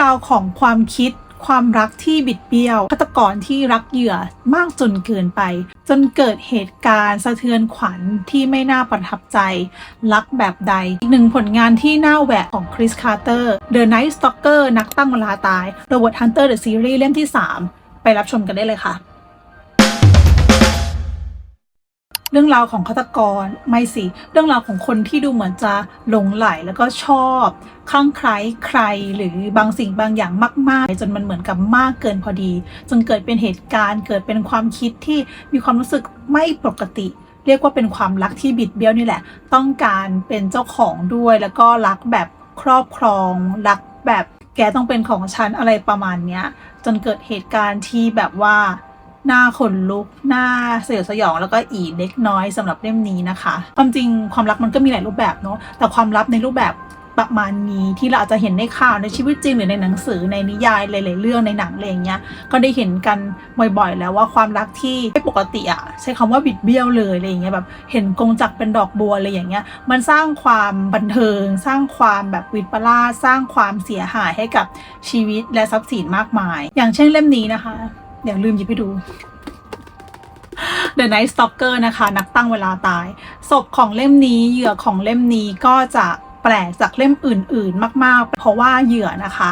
ราวของความคิดความรักที่บิดเบี้ยวฆาตกรที่รักเหยื่อมากจนเกินไป จนเกิดเหตุการณ์สะเทือนขวัญที่ไม่น่าประทับใจ รักแบบใด อีกหนึ่งผลงานที่น่าแหวกของคริสคาร์เตอร์ The Night Stalker นักตั้งเวลาตาย Robert Hunter The Series เล่มที่ 3 ไปรับชมกันได้เลยค่ะ เรื่องราวของฆาตกรไม่สิ เรื่องราวของคนที่ดูเหมือนจะหลงไหลแล้วก็ชอบคลั่งไคล้ใครหรือบางสิ่งบางอย่างมาก ๆ จนมันเหมือนกับมากเกินพอดี จนเกิดเป็นเหตุการณ์เกิดเป็นความคิดที่มีความรู้สึกไม่ปกติ เรียกว่าเป็นความรักที่บิดเบี้ยวนี่แหละ ต้องการเป็นเจ้าของด้วยแล้วก็รักแบบครอบครองรักแบบแกต้องเป็นของฉันอะไรประมาณเนี้ยจนเกิดเหตุการณ์ที่แบบว่า หน้าขนลุก หน้าสยดสยอง แล้วก็อีเล็กน้อยสำหรับเล่มนี้นะคะ ความจริงความรักมันก็มีหลายรูปแบบเนาะแต่ความลับในรูปแบบประมาณนี้ที่เราอาจจะเห็นในข่าวในชีวิตจริงหรือในหนังสือในนิยายหลายๆเรื่องในหนังอะไรอย่างเงี้ยก็ได้เห็นกันบ่อยๆ แล้วว่าความรักที่ไม่ปกติอะใช้คำว่าบิดเบี้ยวเลยอะไรอย่างเงี้ยแบบเห็นกงจักเป็นดอกบัวอะไรอย่างเงี้ยมันสร้างความบันเทิง สร้างความแบบวิปลาสสร้างความเสียหายให้กับชีวิตและทรัพย์สินมากมาย อย่างเช่นเล่มนี้นะคะ เดี๋ยวลืมหยิบให้ดู The Night Stalker นะคะ นักตั้งเวลาตาย ศพของเล่มนี้เหยื่อของเล่มนี้ก็จะแปลกจากเล่มอื่น ๆ มาก ๆ เพราะว่าเหยื่อนะคะ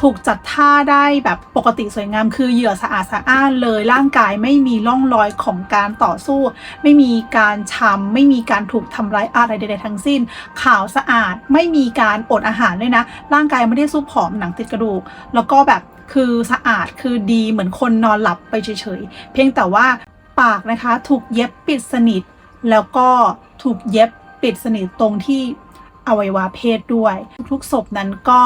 ถูกจัดท่าได้แบบปกติสวยงาม คือเหยื่อสะอาดสะอ้านเลยร่างกายไม่มีร่องรอยของการต่อสู้ ไม่มีการช้ำไม่มีการถูกทำร้ายอะไรใดๆทั้งสิ้นขาวสะอาดไม่มีการอดอาหารด้วยนะ ร่างกายไม่ได้สู้ผอมหนังติดกระดูก แล้วก็แบบ คือสะอาดคือดีเหมือนคนนอนหลับไปเฉยๆ เพียงแต่ว่าปากนะคะถูกเย็บปิดสนิท แล้วก็ถูกเย็บปิดสนิทตรงที่อวัยวะเพศด้วย ทุกๆศพนั้นก็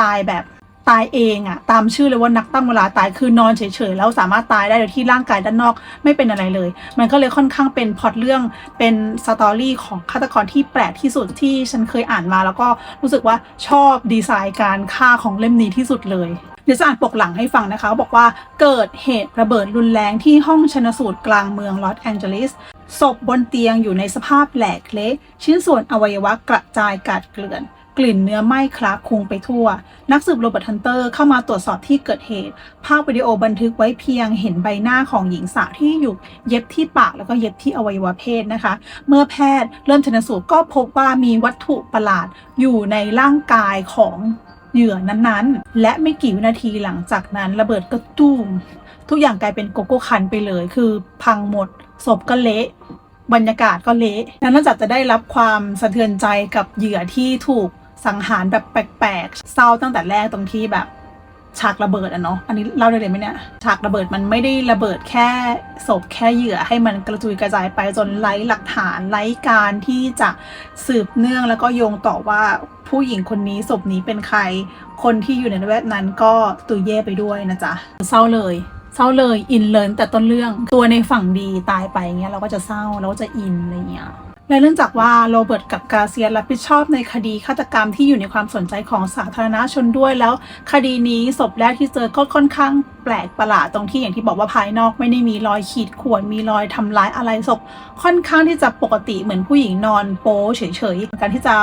ตายแบบตายเองอะตามชื่อเลยว่านักตั้งเวลาตายคือนอนเฉยๆแล้วสามารถตายได้โดยที่ร่างกายด้านนอกไม่เป็นอะไรเลย มันก็เลยค่อนข้างเป็นพอตเรื่องเป็นสตอรี่ของฆาตกรที่แปลกที่สุดที่ฉันเคยอ่านมา แล้วก็รู้สึกว่าชอบดีไซน์การฆ่าของเล่มนี้ที่สุดเลย เดี๋ยวจะอ่านปกหลังให้ฟังนะคะบอกว่าเกิดเหตุระเบิดรุนแรงที่ห้องชนสูตรกลางเมืองลอสแองเจลิสศพบนเตียงอยู่ในสภาพแหลกเละชิ้นส่วนอวัยวะกระจายกาดเกลื่อนกลิ่นเนื้อไหม้คลาคลุ้งไปทั่ว นักสืบโรเบิร์ตฮันเตอร์เข้ามาตรวจสอบที่เกิดเหตุ ภาพวิดีโอบันทึกไว้เพียงเห็นใบหน้าของหญิงสาวที่อยู่เย็บที่ปากแล้วก็เย็บที่อวัยวะเพศนะคะ เมื่อแพทย์เริ่มชนสูตรก็พบว่ามีวัตถุประหลาดอยู่ในร่างกายของ เหยื่อนั้นๆ และไม่กี่วินาทีหลังจากนั้นระเบิดก็ตุ้ม ทุกอย่างกลายเป็นโกโก้คันไปเลย คือพังหมด ศพก็เละบรรยากาศก็เละนั้นนอกจากจะได้รับความสะเทือนใจกับเหยื่อที่ถูกสังหารแบบแปลกๆ เศร้าตั้งแต่แรกตรงที่แบบ ฉากระเบิดอะเนาะ อันนี้เล่าได้เลยไหมเนี่ย ฉากระเบิดมันไม่ได้ระเบิดแค่ศพแค่เหยื่อให้มันกระจุยกระจายไปจนไร้หลักฐานไร้การที่จะสืบเนื่องแล้วก็โยงต่อว่าผู้หญิงคนนี้ศพนี้เป็นใคร คนที่อยู่ในละแวกนั้นก็ตุยเย่ไปด้วยนะจ๊ะ เศร้าเลยเศร้าเลยอินเลยแต่ต้นเรื่องตัวในฝั่งดีตายไปเงี้ยเราก็จะเศร้าเราก็จะอินอะไรเงี้ย และเนื่องจากว่าโรเบิร์ตกับกาเซียรับผิดชอบในคดีฆาตกรรมที่อยู่ในความสนใจของสาธารณชนด้วยแล้ว คดีนี้ศพแรกที่เจอก็ค่อนข้าง แปลกประหลาดตรงที่อย่างที่บอกว่าภายนอกไม่ได้มีรอยขีดข่วนมีรอยทำร้ายอะไรศพค่อนข้างที่จะปกติเหมือนผู้หญิงนอนโป๊เฉยๆการที่จะ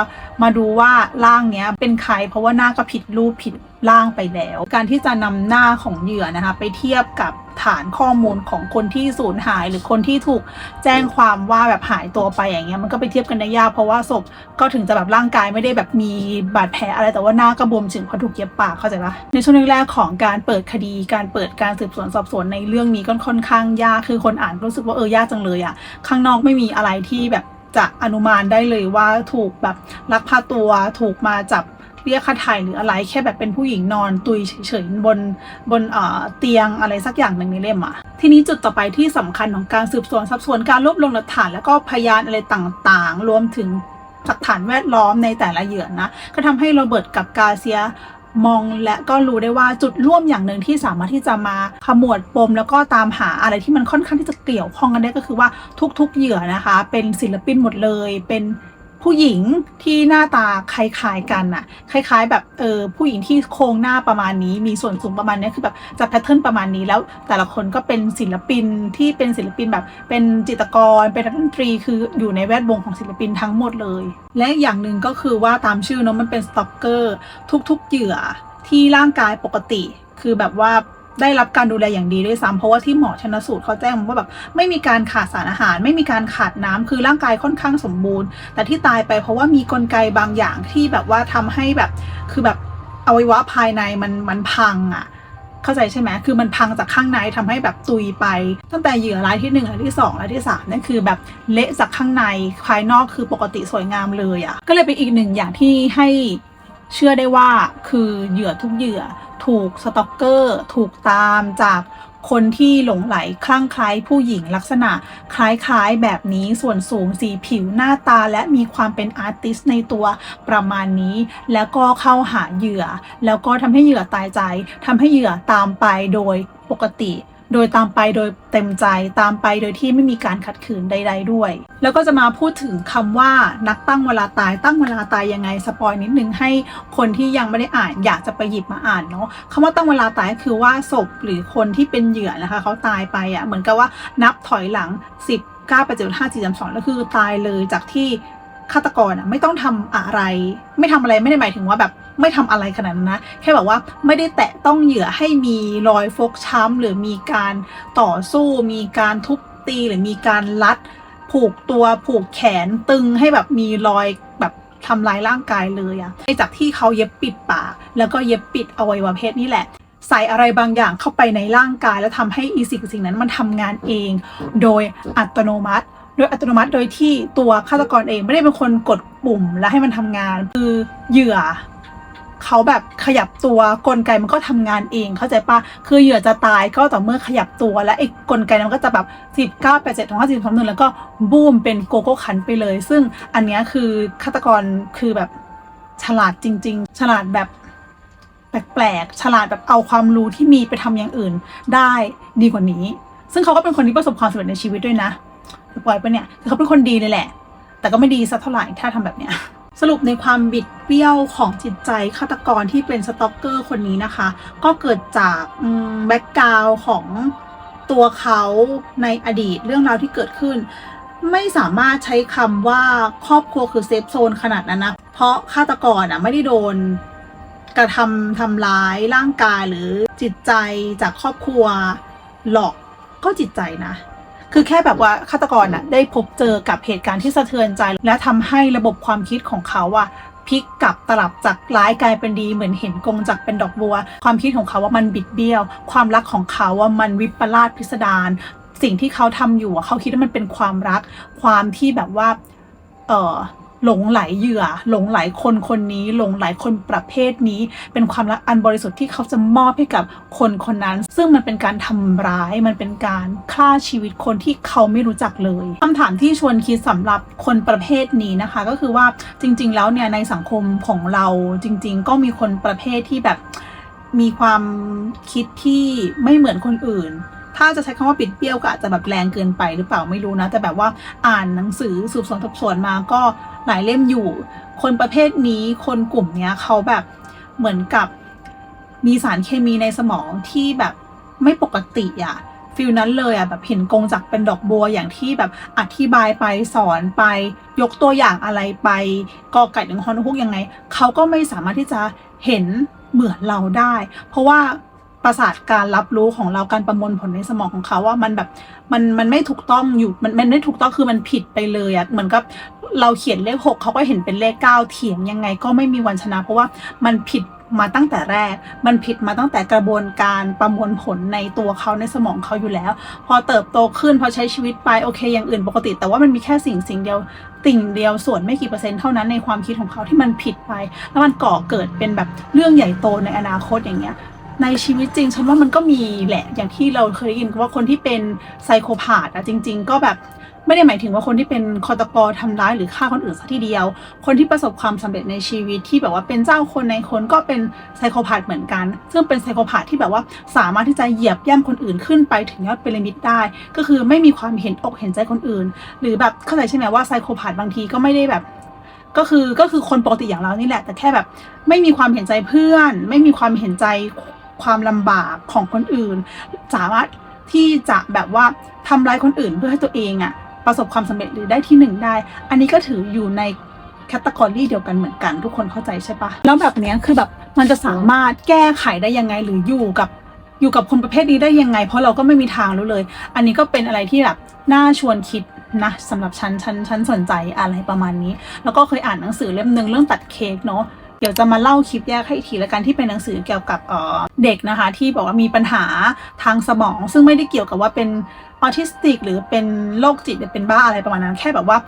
มาดูว่าร่างเนี้ยเป็นใครเพราะว่าหน้าก็ผิดรูปผิดร่างไปแล้ว การที่จะนำหน้าของเหยื่อนะคะไปเทียบกับฐานข้อมูลของคนที่สูญหาย หรือคนที่ถูกแจ้งความว่าแบบหายตัวไปอย่างเงี้ยมันก็ไปเทียบกันได้ยากเพราะว่าศพก็ถึงจะแบบร่างกายไม่ได้แบบมีบาดแผลอะไรแต่ว่าหน้าก็บวมถึงเพราะถูกเย็บปากเข้าใจปะในช่วงแรกๆของการเปิดคดีการเปิดการสืบสวนสอบสวนในเรื่องนี้ก็ค่อนข้างยากคือคนอ่านรู้สึกว่าเออยากจังเลยอะข้างนอกไม่มีอะไรที่แบบจะอนุมานได้เลยว่าถูกแบบลักพาตัวถูกมาจับเรียกค่าถ่ายหรืออะไรแค่แบบเป็นผู้หญิงนอนตุยเฉยๆบนบนเอ่อเตียงอะไรสักอย่างหนึ่งในเล่มอะทีนี้จุดต่อไปที่สำคัญของการสืบสวนสอบสวนการรวบรวมหลักฐานแล้วก็พยานอะไรต่างๆ รวมถึงหลักฐานแวดล้อมในแต่ละเหยื่อนะ ก็ทำให้โรเบิร์ตกับกาเซีย มองและก็รู้ได้ว่าจุดร่วมอย่างหนึ่งที่สามารถที่จะมาขมวดปม แล้วก็ตามหาอะไรที่มันค่อนข้างที่จะเกี่ยวข้องกันได้ก็คือว่าทุกๆเหยื่อนะคะ เป็นศิลปินหมดเลยเป็น ผู้หญิงที่หน้าตาคล้ายๆกันน่ะคล้ายๆ แบบเออผู้หญิงที่โครงหน้าประมาณนี้ มีส่วนสูงประมาณนี้คือแบบจะแพทเทิร์นประมาณนี้แล้ว แต่ละคนก็เป็นศิลปินที่เป็นศิลปินแบบ เป็นจิตรกรเป็นนักดนตรีคืออยู่ในแวดวงของศิลปินทั้งหมดเลย และอย่างหนึ่งก็คือว่าตามชื่อเนาะมันเป็นสต็อกเกอร์ทุกๆเหยื่อที่ร่างกายปกติ คือแบบว่า ได้รับการดูแลอย่างดีด้วยซ้ำเพราะว่าที่หมอชนสูตรเขาแจ้งมว่าแบบไม่มีการขาดสารอาหาร ไม่มีการขาดน้ำคือร่างกายค่อนข้างสมบูรณ์ แต่ที่ตายไปเพราะว่ามีกลไกบางอย่างที่แบบว่าทำให้แบบคือแบบอวัยวะภายในมันมันพังอะ่ะเข้าใจใช่ไหมคือมันพังจากข้างในทำให้แบบตุยไป ตั้งแต่เหยื่อรายที่หนึ่งรายที่สองรายที่สามนั่นคือแบบเละจากข้างในภายนอกคือปกติสวยงามเลยอะ่ะก็เลยเป็นอีกหนึ่งอย่างที่ให้เชื่อได้ว่าคือเหยื่อทุกเหยื่อ ถูกสต็อกเกอร์ ถูกตามจากคนที่หลงไหลคลั่งไคล้ผู้หญิงลักษณะคล้ายๆ แบบนี้ส่วนสูงสีผิวหน้าตาและมีความเป็นอาร์ติสในตัวประมาณนี้ แล้วก็เข้าหาเหยื่อ แล้วก็ทำให้เหยื่อตายใจทำให้เหยื่อตามไปโดยปกติ โดยตามไปโดยเต็มใจตามไปโดยที่ไม่มีการขัดขืนใด ๆ ด้วย แล้วก็จะมาพูดถึงคำว่านักตั้งเวลาตายตั้งเวลาตายยังไงสปอยนิดนึงให้คนที่ยังไม่ได้อ่านอยากจะไปหยิบมาอ่านเนาะคำว่าตั้งเวลาตายคือว่าศพหรือคนที่เป็นเหยื่อนะคะเขาตายไปอะ่ะเหมือนกับว่านับถอยหลัง 10 9 8 7 5 4 3 2แล้วคือตายเลยจากที่ ฆาตกรอะไม่ต้องทำอะไร ไม่ทำอะไรไม่ได้หมายถึงว่าแบบไม่ทำอะไรขนาดนั้นนะ แค่แบบว่าไม่ได้แตะต้องเหยื่อให้มีรอยฟกช้ำหรือมีการต่อสู้ มีการทุบตีหรือมีการลัด ผูกตัวผูกแขนตึงให้แบบมีรอยแบบทำลายร่างกายเลยอะจากที่เขาเย็บปิดปากแล้วก็เย็บปิดอวัยวะเพศนี่แหละใส่อะไรบางอย่างเข้าไปในร่างกาย แล้วทำให้อีสิ่งสิ่งนั้นมันทำงานเอง โดยอัตโนมัติ โดยอัตโนมัติโดยที่ตัวฆาตกรเองไม่ได้เป็นคนกดปุ่มแล้วให้มันทำงาน คือเหยื่อเขาแบบขยับตัวกลไกมันก็ทำงานเองเข้าใจปะคือเหยื่อจะตายก็ต่อเมื่อขยับตัวและไอ้กลไกมันก็จะแบบสิบเก้าแปดเจ็ดถึงห้าสิบสองหนึ่งแล้วก็บูมเป็นโกโก้คันไปเลย ซึ่งอันนี้คือฆาตกรคือแบบฉลาดจริง ๆ ฉลาดแบบแปลกๆฉลาดแบบเอาความรู้ที่มีไปทำอย่างอื่นได้ดีกว่านี้ ซึ่งเขาก็เป็นคนที่ประสบความสำเร็จในชีวิตด้วยนะ ปล่อยไปเนี่ยคือเขาเป็นคนดีเลยแหละ แต่ก็ไม่ดีสักเท่าไหร่ถ้าทำแบบเนี้ยสรุปในความบิดเบี้ยวของจิตใจฆาตกรที่เป็นสต็อกเกอร์คนนี้นะคะ ก็เกิดจากแบ็กกราวของตัวเขาในอดีตเรื่องราวที่เกิดขึ้น ไม่สามารถใช้คำว่าครอบครัวคือเซฟโซนขนาดนั้นนะเพราะฆาตกรอะไม่ได้โดนกระทำทำร้ายร่างกายหรือจิตใจจากครอบครัวหลอกก็จิตใจนะ คือแค่แบบว่าฆาตกรน่ะได้พบเจอกับเหตุการณ์ที่สะเทือนใจ และทำให้ระบบความคิดของเขาอะพลิกกลับตลับจากร้ายกลายเป็นดีเหมือนเห็นกงจากเป็นดอกบัว ความคิดของเขาว่ามันบิดเบี้ยว ความรักของเขาว่ามันวิปลาสพิสดารสิ่งที่เขาทำอยู่เขาคิดว่ามันเป็นความรัก ความที่แบบว่า เออ หลงไหลเหยื่อ หลงไหลคนคนนี้ หลงไหลคนประเภทนี้ เป็นความรักอันบริสุทธิ์ที่เขาจะมอบให้กับคนคนนั้น ซึ่งมันเป็นการทำร้ายมันเป็นการฆ่าชีวิตคนที่เขาไม่รู้จักเลยคำถามที่ชวนคิดสำหรับคนประเภทนี้นะคะ ก็คือว่าจริง ๆ แล้วเนี่ยในสังคมของเราจริง ๆ ก็มีคนประเภทที่แบบมีความคิดที่ไม่เหมือนคนอื่น ถ้าจะใช้คำว่าปิดเบี้ยวก็อาจจะแบบแรงเกินไปหรือเปล่าไม่รู้นะ แต่แบบว่าอ่านหนังสือสืบสวนสอบสวนมาก็หลายเล่มอยู่ คนประเภทนี้คนกลุ่มเนี้ยเขาแบบเหมือนกับมีสารเคมีในสมองที่แบบไม่ปกติอะฟิลนั้นเลยอะแบบเห็นกงจักเป็นดอกบัวอย่างที่แบบอธิบายไปสอนไป ยกตัวอย่างอะไรไปกอไก่ถึงฮอนฮุกยังไงเขาก็ไม่สามารถที่จะเห็นเหมือนเราได้ เพราะว่า ประสาทการรับรู้ของเราการประมวลผลในสมองของเขาว่ามันแบบมันมันไม่ถูกต้องอยู่มันมันไม่ถูกต้องคือมันผิดไปเลยอะเหมือนกับเราเขียนเลขหกเขาก็เห็นเป็นเลขเก้าเถียงยังไงก็ไม่มีวันชนะ เพราะว่ามันผิดมาตั้งแต่แรก มันผิดมาตั้งแต่กระบวนการประมวลผลในตัวเขาในสมองเขาอยู่แล้ว พอเติบโตขึ้นพอใช้ชีวิตไปโอเคอย่างอื่นปกติ แต่ว่ามันมีแค่สิ่งสิ่งเดียวติ่งเดียวส่วนไม่กี่เปอร์เซ็นต์เท่านั้นในความคิดของเขาที่มันผิดไป แล้วมันก่อเกิดเป็นแบบเรื่องใหญ่โตในอนาคตอย่างเงี้ย ในชีวิตจริงฉันว่ามันก็มีแหละอย่างที่เราเคยได้ยินว่าคนที่เป็นไซโคพาธอะจริง ๆ ก็แบบไม่ได้หมายถึงว่าคนที่เป็นคอตกรทำร้ายหรือฆ่าคนอื่นซะทีเดียว คนที่ประสบความสำเร็จในชีวิตที่แบบว่าเป็นเจ้าคนในคนก็เป็นไซโคพาธเหมือนกัน ซึ่งเป็นไซโคพาธที่แบบว่าสามารถที่จะเหยียบย่ำคนอื่นขึ้นไปถึงยอดพีระมิดได้ ก็คือไม่มีความเห็นอกเห็นใจคนอื่น หรือแบบเข้าใจใช่ไหมว่าไซโคพาธบางทีก็ไม่ได้แบบก็คือก็คือคนปกติอย่างเรานี่แหละ แต่แค่แบบ ไม่มีความเห็นใจเพื่อน ไม่มีความเห็นใจ ความลำบากของคนอื่น สามารถที่จะแบบว่าทำร้ายคนอื่นเพื่อให้ตัวเองอะประสบความสำเร็จหรือได้ที่หนึ่งได้ อันนี้ก็ถืออยู่ในแคตตากรีเดียวกันเหมือนกันทุกคนเข้าใจใช่ปะแล้วแบบเนี้ยคือแบบมันจะสามารถแก้ไขได้ยังไงหรืออยู่กับอยู่กับคนประเภทนี้ได้ยังไง เพราะเราก็ไม่มีทางรู้เลย อันนี้ก็เป็นอะไรที่แบบน่าชวนคิดนะสำหรับฉันฉันฉันสนใจอะไรประมาณนี้ แล้วก็เคยอ่านหนังสือเล่มหนึ่งเรื่องตัดเค้กเนาะ เดี๋ยวจะมาเล่าคลิปแยกให้อีกทีละกันที่เป็นหนังสือเกี่ยวกับเด็กนะคะ ที่บอกว่ามีปัญหาทางสมอง ซึ่งไม่ได้เกี่ยวกับว่าเป็น ออทิสติก หรือเป็นโรคจิตเป็นบ้าอะไรประมาณนั้น แค่แบบว่า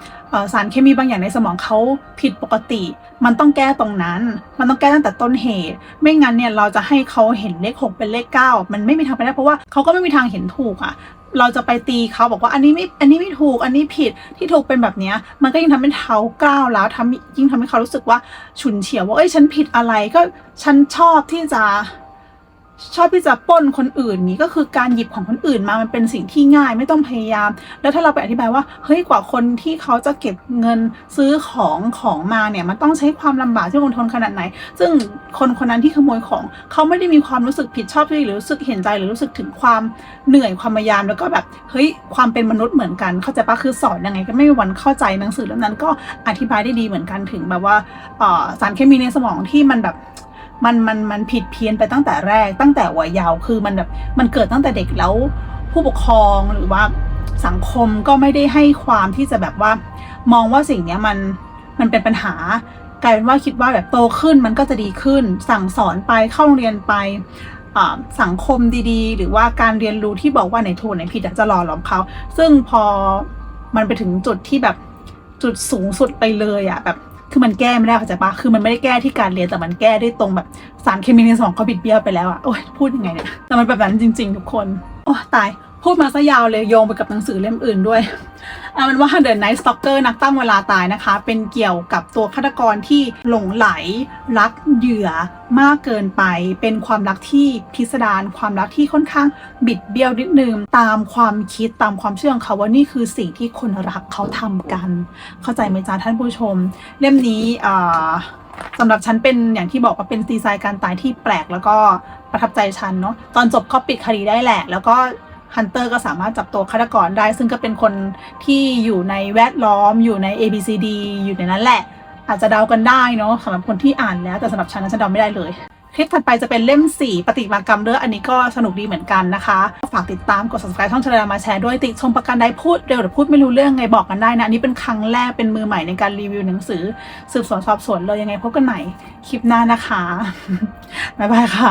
สารเคมีบางอย่างในสมองเขาผิดปกติ มันต้องแก้ตรงนั้น มันต้องแก้ตั้งแต่ต้นเหตุ ไม่งั้นเนี่ยเราจะให้เขาเห็นเลขหกเป็นเลขเก้ามันไม่มีทางไปได้เพราะว่าเขาก็ไม่มีทางเห็นถูกอะเราจะไปตีเขาบอกว่าอันนี้ไม่ อันนี้ไม่ถูก อันนี้ผิด ที่ถูกเป็นแบบนี้มันก็ยิ่งทำให้เขาก้าวแล้วทำยิ่งทำให้เขารู้สึกว่าฉุนเฉียวว่า เอ้ย ฉันผิดอะไร ก็ฉันชอบที่จะ ชอบที่จะป้นคนอื่นนี้ก็คือการหยิบของคนอื่นมามันเป็นสิ่งที่ง่ายไม่ต้องพยายาม แล้วถ้าเราไปอธิบายว่าเฮ้ยกว่าคนที่เขาจะเก็บเงินซื้อของของมาเนี่ยมันต้องใช้ความลำบากที่อดทนขนาดไหน ซึ่งคนคนนั้นที่ขโมยของเขาไม่ได้มีความรู้สึกผิดชอบหรือรู้สึกเห็นใจหรือรู้สึกถึงความเหนื่อยความพยายามแล้วก็แบบเฮ้ยความเป็นมนุษย์เหมือนกันเข้าใจปะคือสอนยังไงก็ไม่มีวันเข้าใจหนังสือเล่มนั้นก็อธิบายได้ดีเหมือนกันถึงแบบว่าสารเคมีในสมองที่มันแบบ มันมันมันผิดเพี้ยนไปตั้งแต่แรก ตั้งแต่วัยเยาว์คือมันแบบมันเกิดตั้งแต่เด็กแล้วผู้ปกครองหรือว่าสังคมก็ไม่ได้ให้ความที่จะแบบว่า มองว่าสิ่งเนี้ยมันมันเป็นปัญหากลายเป็นว่าคิดว่าแบบโตขึ้นมันก็จะดีขึ้น สั่งสอนไปเข้าโรงเรียนไปอ่าสังคมดีๆ หรือว่าการเรียนรู้ที่บอกว่าไหนถูกไหนผิดจะหล่อหลอมเขา ซึ่งพอมันไปถึงจุดที่แบบจุดสูงสุดไปเลยอะแบบ คือมันแก้ไม่ได้เข้าใจปะคือมันไม่ได้แก้ที่การเรียนแต่มันแก้ได้ตรงแบบสารเคมีในสมองเขาบิดเบี้ยวไปแล้วอะโอ้ยพูดยังไงเนี่ยแต่มันแบบนั้นจริง ๆ ทุกคนโอ้ตายพูดมาซะยาวเลยโยงไปกับหนังสือเล่มอื่นด้วย เอาเป็นว่า The Night Stalker นักตั้งเวลาตายนะคะ เป็นเกี่ยวกับตัวฆาตกรที่หลงไหล รักเหยื่อมากเกินไป เป็นความรักที่พิสดารความรักที่ค่อนข้างบิดเบี้ยวนิดนึงตามความคิดตามความเชื่อของเขาว่านี่คือสิ่งที่คนรักเขาทำกัน เข้าใจไหมจ๊ะท่านผู้ชม เล่มนี้สำหรับฉันเป็นอย่างที่บอกว่าเป็นดีไซน์การตายที่แปลกแล้วก็ประทับใจฉันเนาะตอนจบก็ปิดคดีได้แหละ แล้วก็ ฮันเตอร์ก็สามารถจับตัวฆาตกรได้ ซึ่งก็เป็นคนที่อยู่ในแวดล้อมอยู่ใน A B C D อยู่ในนั้นแหละ อาจจะเดากันได้เนาะสำหรับคนที่อ่านแล้วแต่สำหรับฉันฉันเดาไม่ได้เลยคลิปถัดไปจะเป็นเล่ม 4 ปฏิมากรรมเลือดอันนี้ก็สนุกดีเหมือนกันนะคะ ฝากติดตามกด subscribe ช่องชาแนลมาแชร์ด้วยติชมประกันใดพูดเร็วหรือพูดไม่รู้เรื่องไงบอกกันได้นะ อันนี้เป็นครั้งแรกเป็นมือใหม่ในการรีวิวหนังสือ สืบสวนสอบสวนเลยยังไงพบกันใหม่คลิปหน้านะคะ บ๊ายบายค่ะ